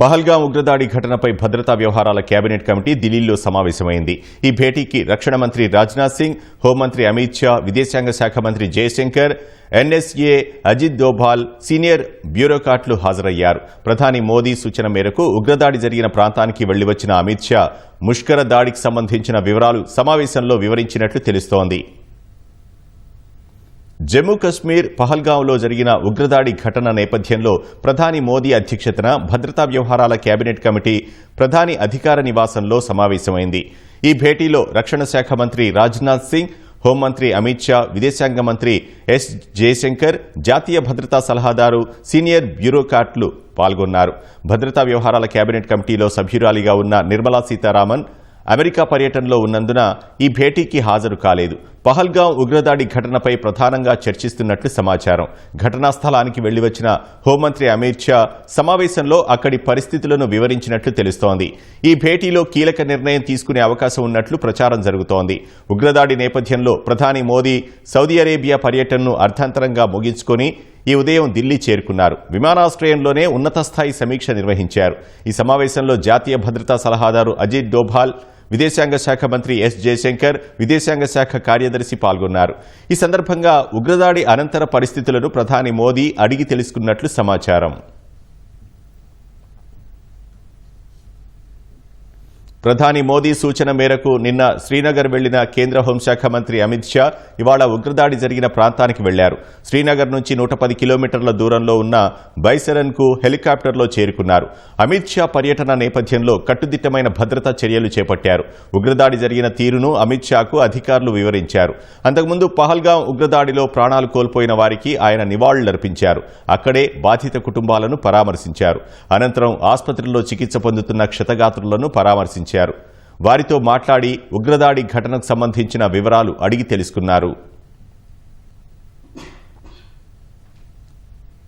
పహల్గాం ఉగ్రదాడి ఘటనపై భద్రతా వ్యవహారాల కేబినెట్ కమిటీ ఢిల్లీలో సమావేశమైంది. ఈ భేటీకి రక్షణ మంత్రి రాజ్నాథ్ సింగ్ హోంమంత్రి అమిత్ షా విదేశాంగ శాఖ మంత్రి జయశంకర్ ఎన్ఎస్ఏ అజిత్ దోభాల్ సీనియర్ బ్యూరోక్రాట్లు హాజరయ్యారు. ప్రధాని మోదీ సూచన మేరకు ఉగ్రదాడి జరిగిన ప్రాంతానికి వెళ్ళివచ్చిన అమిత్ షా ముష్కర దాడికి సంబంధించిన వివరాలు సమావేశంలో వివరించినట్లు తెలుస్తోంది. జమ్మూ కశ్మీర్ పహల్గాంలో జరిగిన ఉగ్రదాడి ఘటన నేపథ్యంలో ప్రధాని మోదీ అధ్యక్షతన భద్రతా వ్యవహారాల కేబినెట్ కమిటీ ప్రధాని అధికార నివాసంలో సమావేశమైంది. ఈ భేటీలో రక్షణ శాఖ మంత్రి రాజ్నాథ్ సింగ్ హోంమంత్రి అమిత్ షా విదేశాంగ మంత్రి ఎస్ జయశంకర్ జాతీయ భద్రతా సలహాదారు సీనియర్ బ్యూరోక్రాట్లు పాల్గొన్నారు. భద్రతా వ్యవహారాల కేబినెట్ కమిటీలో సభ్యురాలిగా ఉన్న నిర్మలా సీతారామన్ అమెరికా పర్యటనలో ఉన్నందున ఈ భేటీకి హాజరు కాలేదు. పహల్గాం ఉగ్రదాడి ఘటనపై ప్రధానంగా చర్చిస్తున్నట్లు సమాచారం. ఘటనా స్థలానికి వెళ్ళి వచ్చిన హోంమంత్రి అమిత్ షా సమావేశంలో అక్కడి పరిస్థితులను వివరించినట్లు తెలుస్తోంది. ఈ భేటీలో కీలక నిర్ణయం తీసుకునే అవకాశం ఉన్నట్లు ప్రచారం జరుగుతోంది. ఉగ్రదాడి నేపథ్యంలో ప్రధాని మోదీ సౌదీ అరేబియా పర్యటనను అర్థాంతరంగా ముగించుకొని ఈ ఉదయం ఢిల్లీ చేరుకున్నారు. విమానాశ్రయంలోనే ఉన్నత స్థాయి సమీక్ష నిర్వహించారు. ఈ సమావేశంలో జాతీయ భద్రతా సలహాదారు అజిత్ డోభాల్ విదేశాంగ శాఖ మంత్రి ఎస్ జయశంకర్ విదేశాంగ శాఖ కార్యదర్శి పాల్గొన్నారు. ఈ సందర్భంగా ఉగ్రదాడి అనంతర పరిస్థితులను ప్రధాని మోదీ అడిగి తెలుసుకున్నట్లు సమాచారం. ప్రధాని మోదీ సూచన మేరకు నిన్న శ్రీనగర్ వెళ్ళిన కేంద్ర హోంశాఖ మంత్రి అమిత్ షా ఇవాళ ఉగ్రదాడి జరిగిన ప్రాంతానికి వెళ్ళారు. శ్రీనగర్ నుంచి నూట పది కిలోమీటర్ల దూరంలో ఉన్న బైసరన్కు హెలికాప్టర్లో చేరుకున్నారు. అమిత్ షా పర్యటన నేపథ్యంలో కట్టుదిట్టమైన భద్రతా చర్యలు చేపట్టారు. ఉగ్రదాడి జరిగిన తీరును అమిత్ షాకు అధికారులు వివరించారు. అంతకుముందు పహల్గాం ఉగ్రదాడిలో ప్రాణాలు కోల్పోయిన వారికి ఆయన నివాళులర్పించారు. అక్కడే బాధిత కుటుంబాలను పరామర్శించారు. అనంతరం ఆసుపత్రిలో చికిత్స పొందుతున్న క్షతగాత్రులను పరామర్శించారు. వారితో మాట్లాడి ఉగ్రదాడి ఘటనకు సంబంధించిన వివరాలు అడిగి తెలుసుకున్నారు.